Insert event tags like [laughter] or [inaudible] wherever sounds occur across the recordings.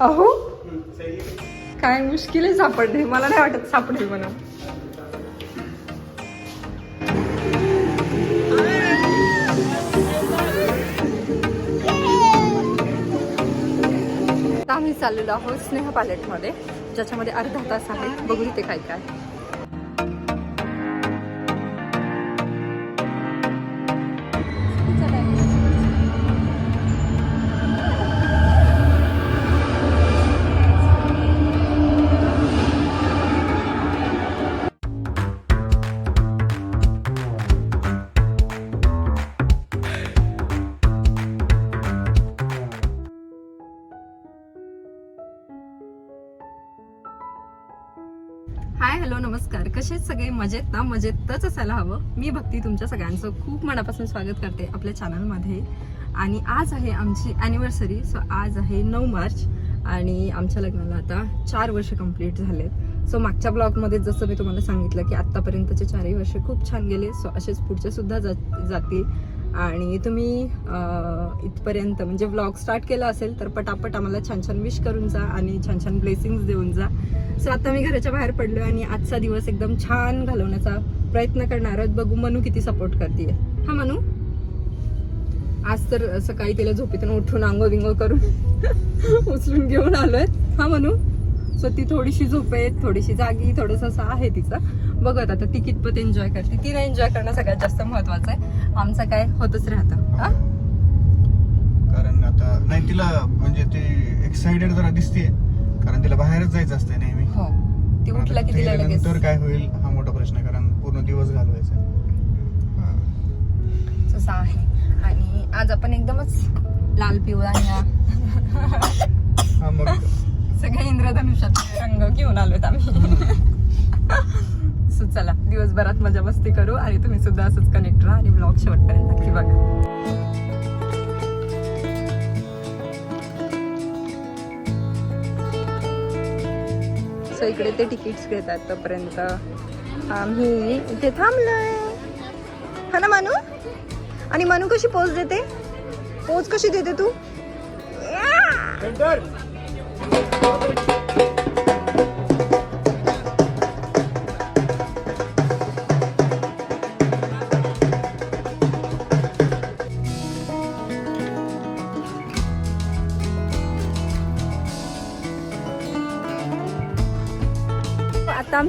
अहो काय मुश्किल आहे सापडणे. मला नाही वाटत सापडेल म्हणून आम्ही चाललेलो आहोत स्नेह पॅलेटमध्ये ज्याच्यामध्ये अर्धा तास आहे. बघू इथे काय काय. हाय हॅलो नमस्कार. कसे सगळे? मजेत ना? मजेतच असायला हवं. मी भक्ती तुमच्या सगळ्यांचं खूप मनापासून स्वागत करते आपल्या चॅनलमध्ये आणि आज आहे आमची ॲनिव्हर्सरी सो आज आहे नऊ मार्च आणि आमच्या लग्नाला आता चार वर्ष कंप्लीट झालेत. सो मागच्या ब्लॉगमध्ये जसं मी तुम्हाला सांगितलं की आत्तापर्यंतचे चारही वर्ष खूप छान गेले सो असेच पुढचे सुद्धा जा- जातील. आणि तुम्ही इथपर्यंत म्हणजे व्लॉग स्टार्ट केला असेल तर पटापट आम्हाला छान छान विश करून जा आणि छान छान ब्लेसिंग्स देऊन जा. सो आता मी घराच्या बाहेर पडलो आणि आजचा दिवस एकदम छान घालवण्याचा प्रयत्न करणार आहोत. बघू मनू किती सपोर्ट करते हा मनू? आज तर सकाळी तिला झोपेतून उठून आंघोळ बिंगो करून [laughs] उचलून घेऊन आलोय. हा मनू? सो ती थोडीशी झोपेत थोडीशी जागी थोडंसं असं आहे तिचं. बघत आता ती कितपत एन्जॉय करते. तिला एन्जॉय करणं सगळ्यात जास्त महत्वाचं आहे. आमचं काय होतच राहतं. हा? कारण आता नाही तिला म्हणजे ते एक्साइटेड जरा दिसते कारण तिला बाहेरच जायचं असतं नेहमी. हो. ती उठला की तिला लगेच. तर काय होईल हा मोठा प्रश्न आहे कारण पूर्ण दिवस घालवायचा तसं आहे. आणि आज आपण एकदमच लाल पिवळा ह्या हा. मग. सगळे इंद्रधनुष्याचे रंग घेऊन आलोत आम्ही. सो चला दिवसभरात मजा मस्ती करू आणि तुम्ही सुद्धा असंच कनेक्ट राहा आणि ब्लॉग शेवटपर्यंत नक्की बघा. सो इकडे ते तिकीट्स घेतात तोपर्यंत. आम्ही इथे थांबलोय. हा ना मानू? आणि मानू कशी पोच देते? पोच कशी देते तू?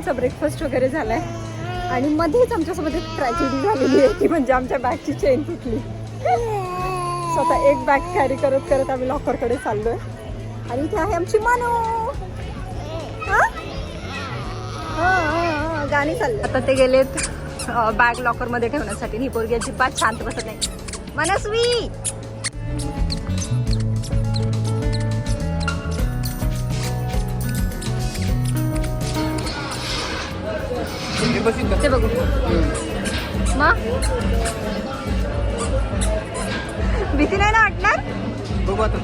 आमचा ब्रेकफास्ट वगैरे झाला आहे आणि मध्येच आमच्यासोबत एक ट्रॅजेडी झालेली आहे की म्हणजे आमच्या बॅगची चेन तुटली स्वतः एक बॅग कॅरी करत करत आम्ही लॉकरकडे चाललो आहे आणि इथे आहे आमची मानो. गाणी चालले आता ते गेलेत बॅग लॉकरमध्ये ठेवण्यासाठी. ही पोरगी अजिबात शांत बसत नाही. मनस्वी! ते बघू. मग भीती नाही ना वाटणार? बघू आता.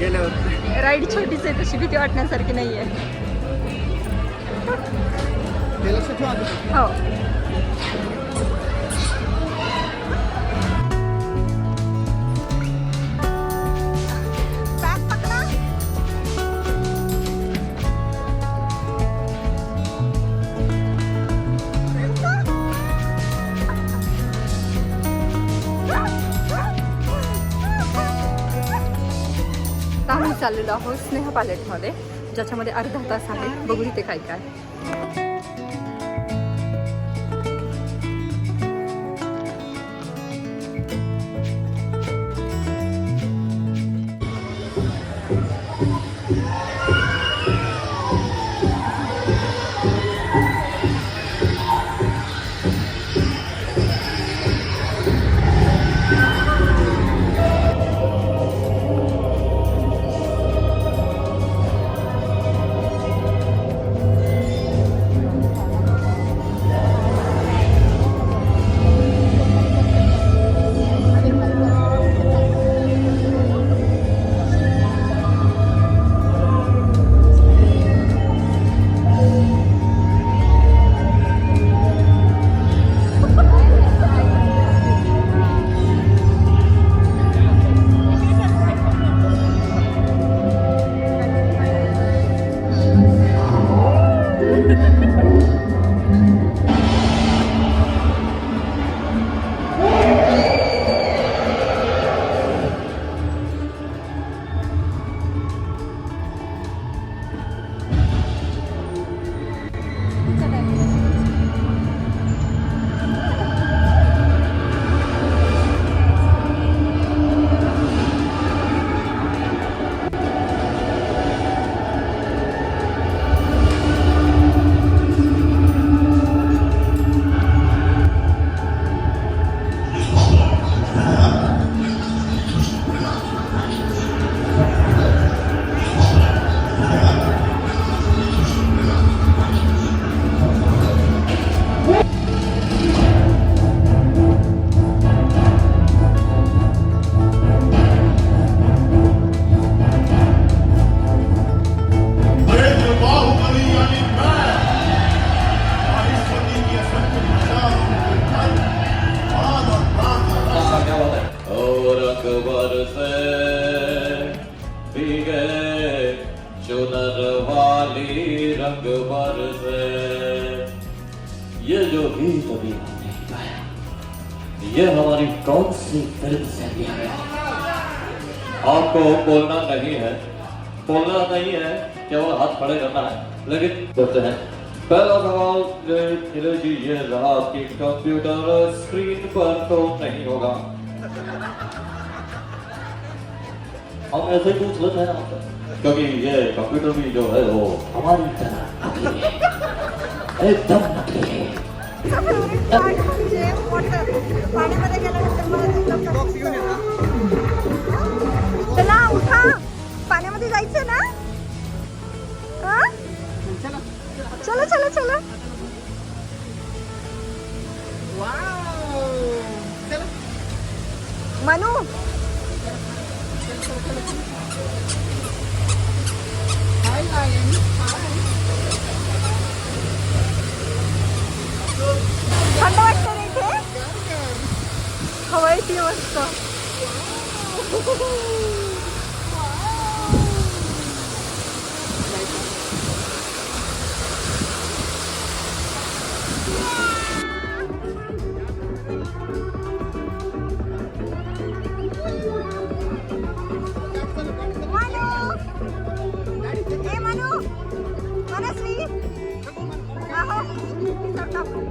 गेल्यावर. राईड छोटीच आहे तशी भीती वाटण्यासारखी नाहीये. हो. चाललेलो आहोत स्नेहा पॅलेटमध्ये ज्याच्यामध्ये अर्धा तास आहे. बघू इथे काय काय. सी फ़िल्म से लिया गया आपको बोलना नहीं है। बोलना नहीं है केवल हाथ खड़े करना है। लेकिन करते हैं पहला सवाल ये जी ये रहा कि कंप्यूटर स्क्रीन पर तो नहीं होगा। हम ऐसे ही पूछ लेते हैं आपसे क्योंकि ये कंप्यूटर भी जो है वो हमारी तरह है। [laughs] एकदम नकली है। चला उठा. पाण्यामध्ये जायचं ना? हा? चला चला चला. मनू. थंड वाटत हवा येते मस्त मनू ए मनू मनस्वी आहो तिथं टाकू. तर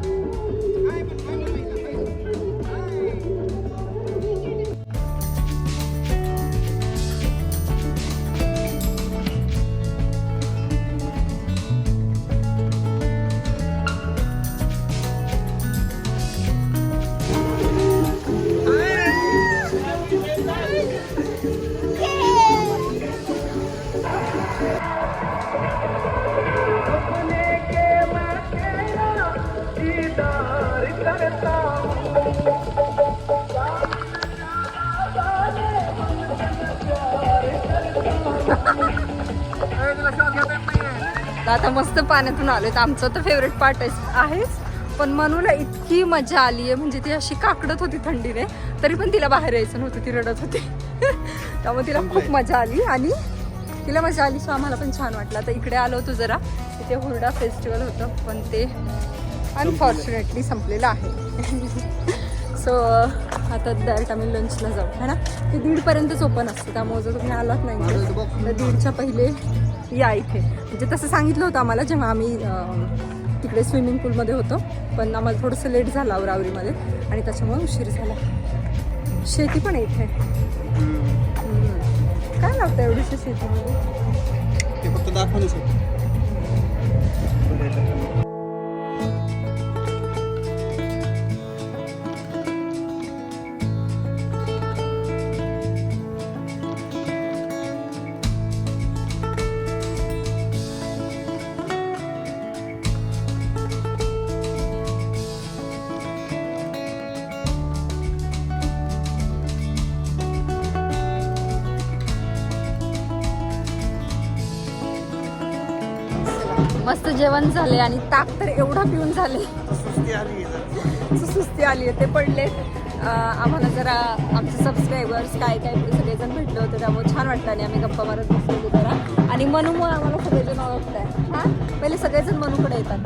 आता मस्त पाण्यातून आलोय. तर आमचं तर फेवरेट पार्ट आहेच पण मनूला इतकी मजा आली आहे. म्हणजे ती अशी काकडत होती थंडीने. तरी पण तिला बाहेर यायचं नव्हतं ती रडत होती. [laughs] त्यामुळे तिला खूप मजा आली. आणि तिला मजा आली सो आम्हाला पण छान वाटलं. आता इकडे आलो होतो जरा. तिथे हुरडा फेस्टिवल होतं पण ते अनफॉर्च्युनेटली संपलेलं आहे. [laughs] सो आता डायरेक्ट आम्ही लंचला जाऊ. है ना? ते दीडपर्यंतच ओपन असतं. त्यामुळे जर तुम्ही आलात नाही तर दीडच्या पहिले या इथे. म्हणजे तसं सांगितलं होतं आम्हाला जेव्हा आम्ही तिकडे स्विमिंग पूलमध्ये होतो. पण आम्हाला थोडंसं लेट झालं आवरावरीमध्ये आणि त्याच्यामुळे उशीर झाला. शेती पण इथे. काय लागतं एवढीशी शेतीमध्ये? ते फक्त दाखवण्यासाठी. जेवण झाले आणि ताक तर एवढं पिऊन झाले. सुस्ती आली जरा. सुस्ती आली आहे ते पडले. आम्हाला जरा आमचे सबस्क्रायबर्स काय काय सगळेजण भेटले होते त्यामुळे छान वाटलं आणि आम्ही गप्पा मारत बसलो जरा. आणि मनूमुळे आम्हाला सगळेजण ओळखत आहे हां? पहिले सगळेजण मनूकडे येतात.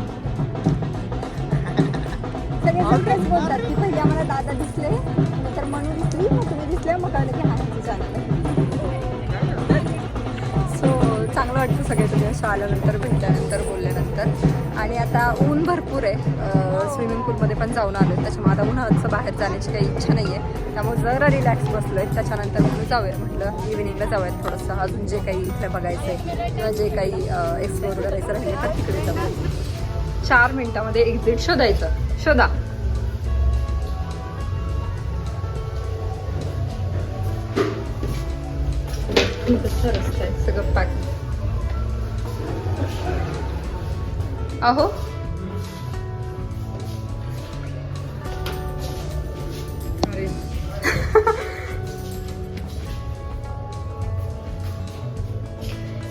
सगळेजण तेच बोलतात की पहिले आम्हाला दादा दिसले नंतर मनू दिसली मग तुम्ही दिसले मग कळलं की हा सो चांगलं वाटतं सगळे तुम्ही असं आल्यानंतर भेटल्यानंतर बोलल्यानंतर. आणि आता ऊन भरपूर आहे. स्विमिंग पूलमध्ये पण जाऊन आलो त्याच्यामुळे आता उन्हाचं बाहेर जाण्याची काही इच्छा नाही आहे त्यामुळे जरा रिलॅक्स बसलो आहे त्याच्यानंतर म्हणून जाऊया म्हटलं. इव्हिनिंगला जाऊयात थोडंसं. अजून जे काही इथलं बघायचं आहे किंवा जे काही एक्सप्लोर करायचं राहिले तर तिकडे जाऊ चार मिनिटामध्ये एक्झिट शोधायचं शोधा रस्ता आहे. सगळं पॅक अहो.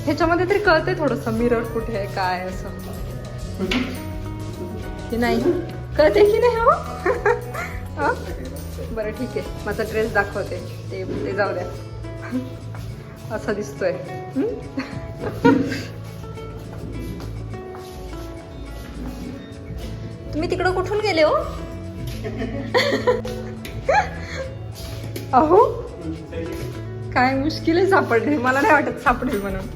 ह्याच्यामध्ये तरी कळतंय थोडस मिरर कुठे आहे काय असं. की नाही? कळते की नाही हो हा? [laughs] बरं ठीक आहे. माझा ड्रेस दाखवते. ते ते जाऊ द्या. [laughs] असा दिसतोय. [laughs] मी तिकडं कुठून गेले हो? अहो काय मुश्किल आहे सापडले मला नाही वाटत सापडेल म्हणून.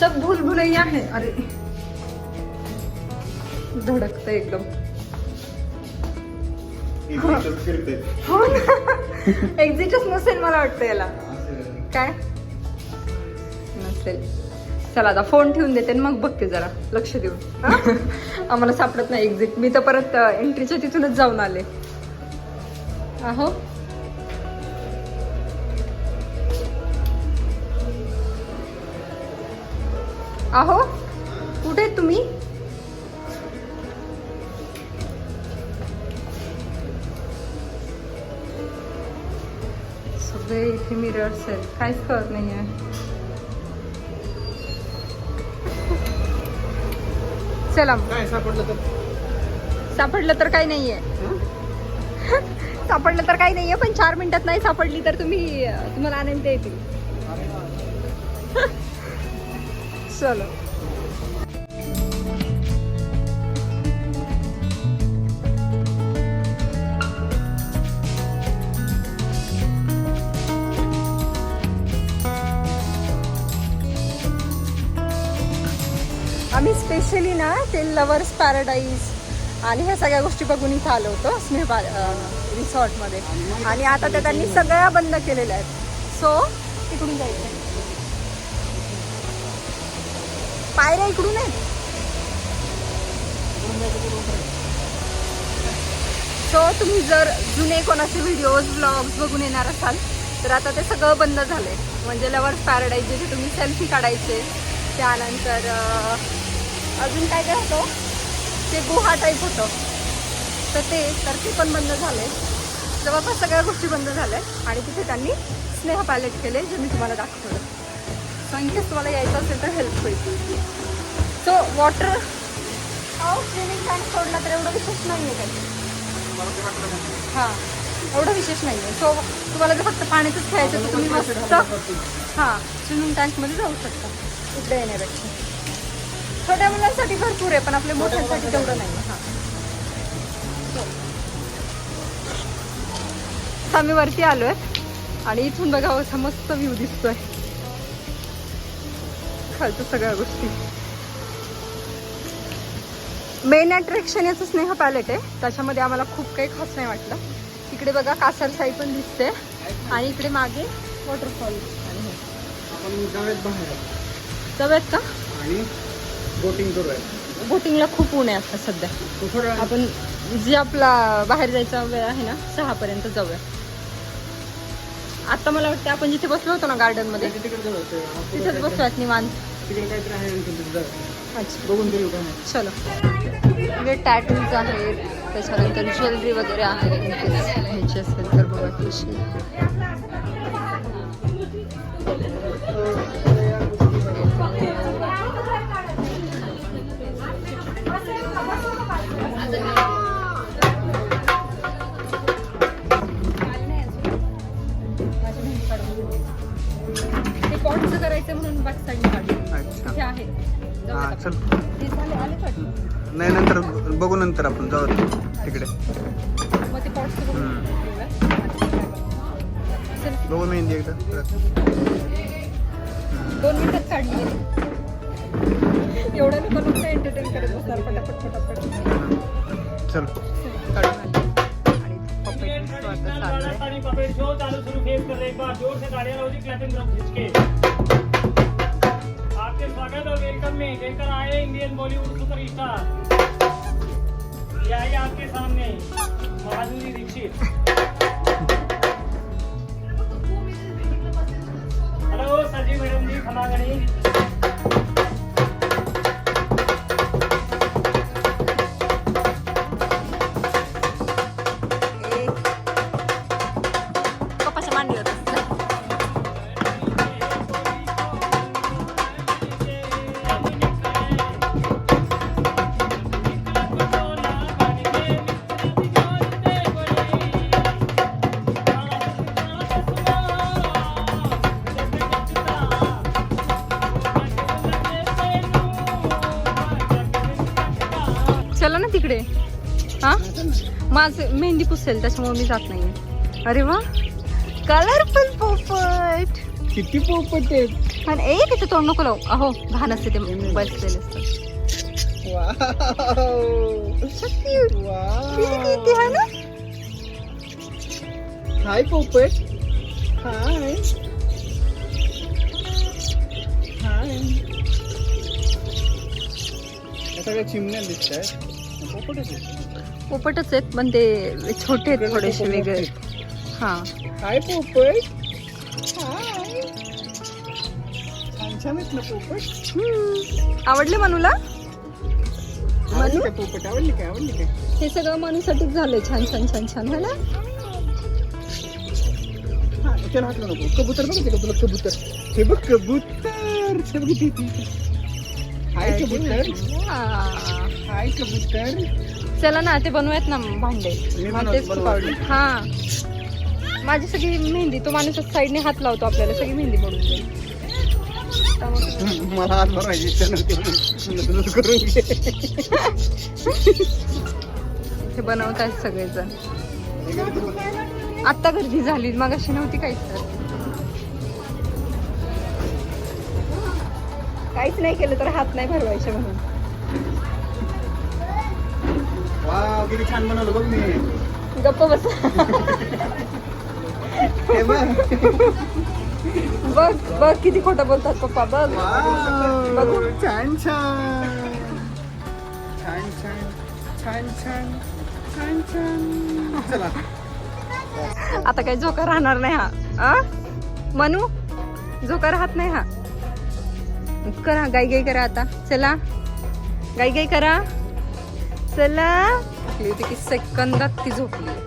सब भूल भुलैया है. अरे. धडकत एकदम. हो ना. एक्झिटच नसेल मला वाटतं याला. काय? नसेल. चला आता फोन ठेवून देते आणि मग बघते जरा. लक्ष देऊन. हा? आम्हाला सापडत नाही एक्झिट मी तर परत एंट्रीच्या तिथूनच जाऊन आले. अहो अहो इथे मिरर्स आहेत काहीच कळत नाही आहे चला. काय सापडलं तर? सापडलं तर काही नाहीये. सापडलं तर काही नाहीये पण चार मिनिटात नाही सापडली तर तुम्ही तुम्हाला आनंद येतील चलो. स्पेशली ना ते लवर्स पॅराडाईज आणि ह्या सगळ्या गोष्टी बघून इथं आलो होतो स्नेह पा रिसॉर्टमध्ये. आणि आता त्या त्यांनी सगळ्या बंद केलेल्या आहेत. सो इकडून जायचं पायऱ्या इकडून आहेत. सो तुम्ही जर जुने कोणाचे व्हिडिओज ब्लॉग्स बघून येणार असाल तर आता ते सगळं बंद झालंय. म्हणजे लवर्स पॅराडाईज जिथे तुम्ही सेल्फी काढायचे त्यानंतर अजून काय काय होतं? ते गुहा टाईप होतं. तर ते तर ते पण बंद झाले जवळपास सगळ्या गोष्टी बंद झाल्या आणि तिथे त्यांनी स्नेह पॅलेट केले जे मी तुम्हाला दाखवलं. सो इनकेस तुम्हाला यायचं असेल तर हेल्प होईल. सो वॉटर अहो स्विमिंग टँक सोडला तर एवढं विशेष नाही आहे काही. हां एवढं विशेष नाही आहे सो तुम्हाला जर फक्त पाण्यातच खेळायचं तर तुम्ही मस्त हां स्विमिंग टँकमध्ये जाऊ शकता. इकडे येण्यापेक्षा. छोट्या मुलांसाठी भरपूर आहे पण आपल्या मोठ्यांसाठी तेवढं नाही. हां. आम्ही वरती आलोय आणि इथून बघा असा मस्त व्ह्यू दिसतोय. खालच्या सगळ्या गोष्टी. मेन अट्रॅक्शन याचं स्नेह पॅलेट आहे. त्याच्यामध्ये आम्हाला खूप काही खास नाही वाटलं. इकडे बघा कासर साई पण दिसते. आणि इकडे मागे वॉटरफॉल जाऊयात का? बोटिंग करूया बोटिंगला खूप ऊन आहे आता सध्या. आपण जे आपला बाहेर जायचा वेळ आहे ना सहा पर्यंत जाऊया. आता मला वाटतं आपण जिथे बसलो होतो ना गार्डनमध्ये तिथेच बसूयात निवांत. आहे चलो. म्हणजे टॅटूज आहेत त्याच्यानंतर ज्वेलरी वगैरे आहे घ्यायची असेल तर बघा कशी. Gracias. में लेकर आए इंडियन बॉलीवुड सुपरस्टार। ये आई आपके सामने माधुरी दीक्षित। हेलो सजी मैडम जी खमागणी चला ना तिकडे. हा? माझ मेहंदी पुसेल त्याच्यामुळे मी जात नाही अरे वा. कलरफुल पोपट. किती पोपट आहेत? आणि ए तिथे तोंड नको लावू. अहो घाण असते ते बसलेले असतात आहे हाय पोपट. हाय हाय सगळ्या चिमण्या दिसत आहेत पोपटच आहेत. पण ते छोटे आहेत थोडेसे वेगळे. हा. हाय पोपट? हाय छान छान आहेत ना पोपट? हम्म. आवडले मनूला? काय पोपट? आवडली काय आवडली काय हे सगळं मनूसाठीच झालंय. छान छान छान छान. है ना हा त्याला हातलं नको कबूतर बघ ते तुला कबूतर? हे बघ कबूतर. हे बघ. हाय कबूतर. हाय कबूतर चला ना ते बनवूयात ना भांडे. मला तेच खूप. आवडले हा. माझी सगळी मेहंदी तो माणूस साईडने हात लावतो आपल्याला सगळी मेहंदी बनवून [laughs] मला हात भरायची इच्छा नव्हती म्हणून तुझं करून घे. हे बनवत आहेत सगळेजण. आत्ता गर्दी झाली मग अशी नव्हती काहीच तर. काहीच नाही केलं तर हात नाही भरवायचे म्हणून. वाव किती छान बनवलं बघ मी. गप्प बस. हे बघ. बघ बघ किती खोटं बोलतात पप्पा बघ. वाव. छान छान छान. छान छान छान छान छान. चला. आता काही झोका राहणार नाही हा. आ? मनू? झोका राहत नाही हा. करा गाई गाई करा आता. चला. गाई गाई करा. चला. ती की सेकंदात ती झोपली.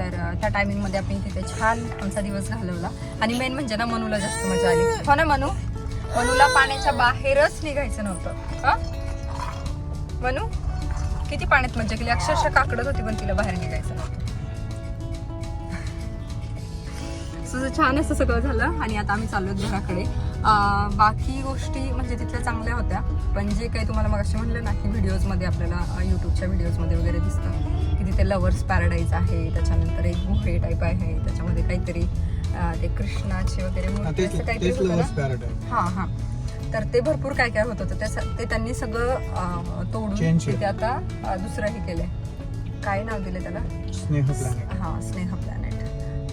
तर त्या टायमिंगमध्ये आपण तिथे छान आमचा दिवस घालवला. आणि मेन म्हणजे ना मनूला जास्त मजा आली. हो ना मनू? मनूला पाण्याच्या बाहेरच निघायचं नव्हतं. हा? मनू? किती पाण्यात मजा केली? अक्षरशः काकडत होती पण तिला बाहेर निघायचं नव्हतं. छान असं सगळं झालं आणि आता आम्ही चाललो घराकडे. बाकी गोष्टी म्हणजे तिथल्या चांगल्या होत्या. पण जे काही तुम्हाला मग असे म्हणलं ना की व्हिडिओजमध्ये आपल्याला यूट्यूबच्या व्हिडिओजमध्ये वगैरे दिसतं. तिथे लवर्स पॅराडाईज आहे. त्याच्यानंतर एक गुहे टाईप आहे. त्याच्यामध्ये काहीतरी ते कृष्णाचे वगैरे मूर्ती असं काहीतरी होतं ना? पॅराडाईज हां हां. तर ते भरपूर काय काय होत होतं. ते त्यांनी सगळं तोडून तिथे आता दुसरं हे केलंय. काय नाव दिलं त्याला? स्नेह प्लॅनेट हा स्नेह प्लॅनेट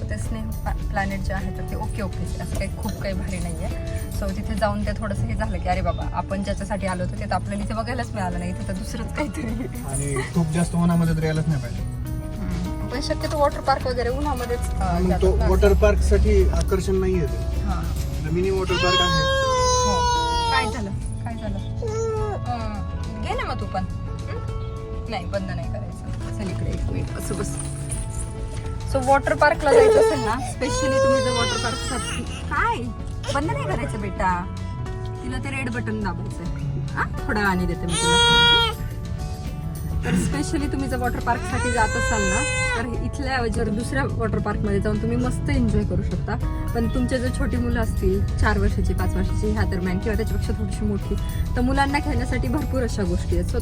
ते स्नेह प्लॅनेट जे आहे तर ते ओके ओके असं काही खूप काही भारी नाही आहे सो तिथे जाऊन ते थोडंसं हे झालं की अरे बाबा आपण ज्याच्यासाठी आलो होतो ते तर आपल्याला इथे बघायलाच मिळालं नाही. तर दुसरंच काहीतरी. आणि खूप जास्त उन्हामध्ये तर यायलाच नाही पाहिजे. पण शक्यतो वॉटर पार्क वगैरे उन्हामध्येच तो. वॉटर पार्कसाठी आकर्षण नाही आहे हा. मिनी वॉटर पार्क आहे. हो. काय झालं? काय झालं? घे ना मग तू पण? नाही बंद नाही करायचं. चल इकडे एक मिनिट असं बस. सो वॉटर पार्कला जायचं असेल ना स्पेशली तुम्ही जर वॉटर पार्क काय? बंद नाही करायचं बेटा. तिला ते रेड बटन दाबायचं हा? थोड्या वेळाने देते मी तुला. तर स्पेशली तुम्ही जर वॉटर पार्कसाठी जात असाल ना तर इथल्या ऐवजीवर दुसऱ्या वॉटर पार्कमध्ये जाऊन तुम्ही मस्त एन्जॉय करू शकता. पण तुमचे जर छोटी मुलं असतील चार वर्षाची पाच वर्षाची ह्या दरम्यान किंवा त्याच्यापेक्षा थोडीशी मोठी तर मुलांना खेळण्यासाठी भरपूर अशा गोष्टी आहेत. सो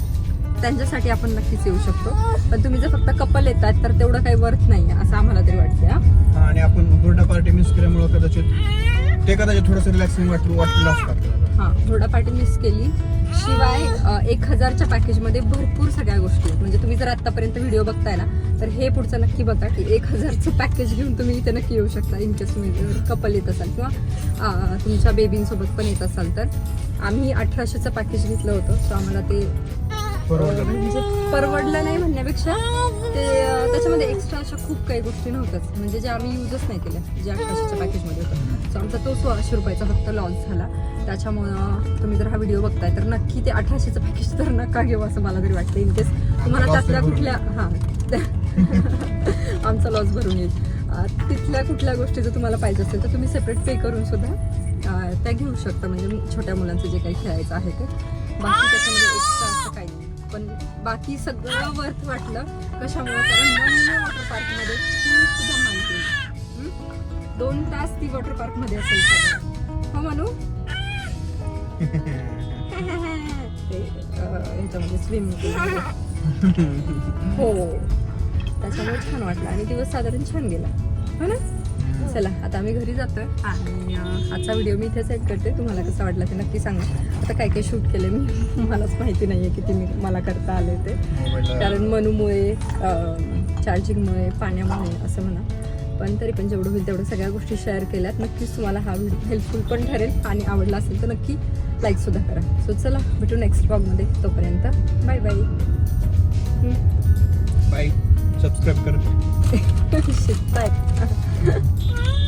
त्यांच्यासाठी आपण नक्कीच येऊ शकतो. पण तुम्ही जर फक्त कपल येतात तर तेवढं काही वर्थ नाही असं आम्हाला तरी वाटतं आणि आपण हुरडा पार्टी मिस केल्यामुळे कदाचित ते कदाचित थोडंसं रिलॅक्सिंग वाटलं वाटलं असतं. हा थोडा पार्टी मिस केली. शिवाय एक हजारच्या पॅकेजमध्ये भरपूर सगळ्या गोष्टी आहेत. म्हणजे तुम्ही जर आतापर्यंत व्हिडिओ बघताय ना तर हे पुढचं नक्की बघा की एक हजारचं पॅकेज घेऊन तुम्ही इथे नक्की येऊ शकता. इन केस तुम्ही कपल येत असाल किंवा तुमच्या बेबींसोबत पण येत असाल तर. आम्ही अठराशेचं पॅकेज घेतलं होतं सो आम्हाला ते परवडलं नाही. म्हणजे परवडलं नाही म्हणण्यापेक्षा ते अं, त्याच्यामध्ये एक्स्ट्रा अशा खूप काही गोष्टी नव्हत्याच. म्हणजे जे आम्ही युजच नाही केल्या जे अठराशेच्या पॅकेजमध्ये होतं सो आमचा तो सोळाशे रुपयाचा फक्त लॉस झाला. त्याच्यामुळं तुम्ही जर हा व्हिडिओ बघताय तर नक्की ते अठराशेचं पॅकेज तर नका घेऊ असं मला तरी वाटतं इन केस तुम्हाला loss त्यातल्या कुठल्या हां. [laughs] आमचा लॉस भरून येईल. अं, तिथल्या कुठल्या गोष्टी जर तुम्हाला पाहिजे असेल तर तुम्ही सेपरेट पे करून सुद्धा अं, त्या घेऊ शकता. म्हणजे छोट्या मुलांचं जे काही खेळायचं आहे ते. बाकी बाकी सगळं वर्थ वाटलं. कशामुळे? कारण वॉटर पार्कमध्ये हम्म? दोन तास ती वॉटर पार्कमध्ये असेल हो म्हणू [laughs] ह्याच्यामध्ये स्विमिंग पूल [laughs] हो. त्याच्यामुळे छान वाटलं. आणि दिवस साधारण छान गेला. हो ना? चला आता आम्ही घरी जातोय आणि आजचा व्हिडिओ मी इथेच एड करते. तुम्हाला कसा वाटला ते नक्की सांगा. आता काय काय शूट केलं मी [laughs] मलाच माहिती नाहीये किती मी मला करता आले ते. कारण मनूमुळे चार्जिंगमुळे पाण्यामुळे असं म्हणा. पण तरी पण जेवढं होईल तेवढं सगळ्या गोष्टी शेअर केल्यात. नक्कीच तुम्हाला हा व्हिडिओ हेल्पफुल पण ठरेल आणि आवडला असेल तर नक्की लाईकसुद्धा करा. सो चला भेटू नेक्स्ट ब्लॉगमध्ये तोपर्यंत बाय बाय बाय सबस्क्राईब कर [laughs] बाय [laughs]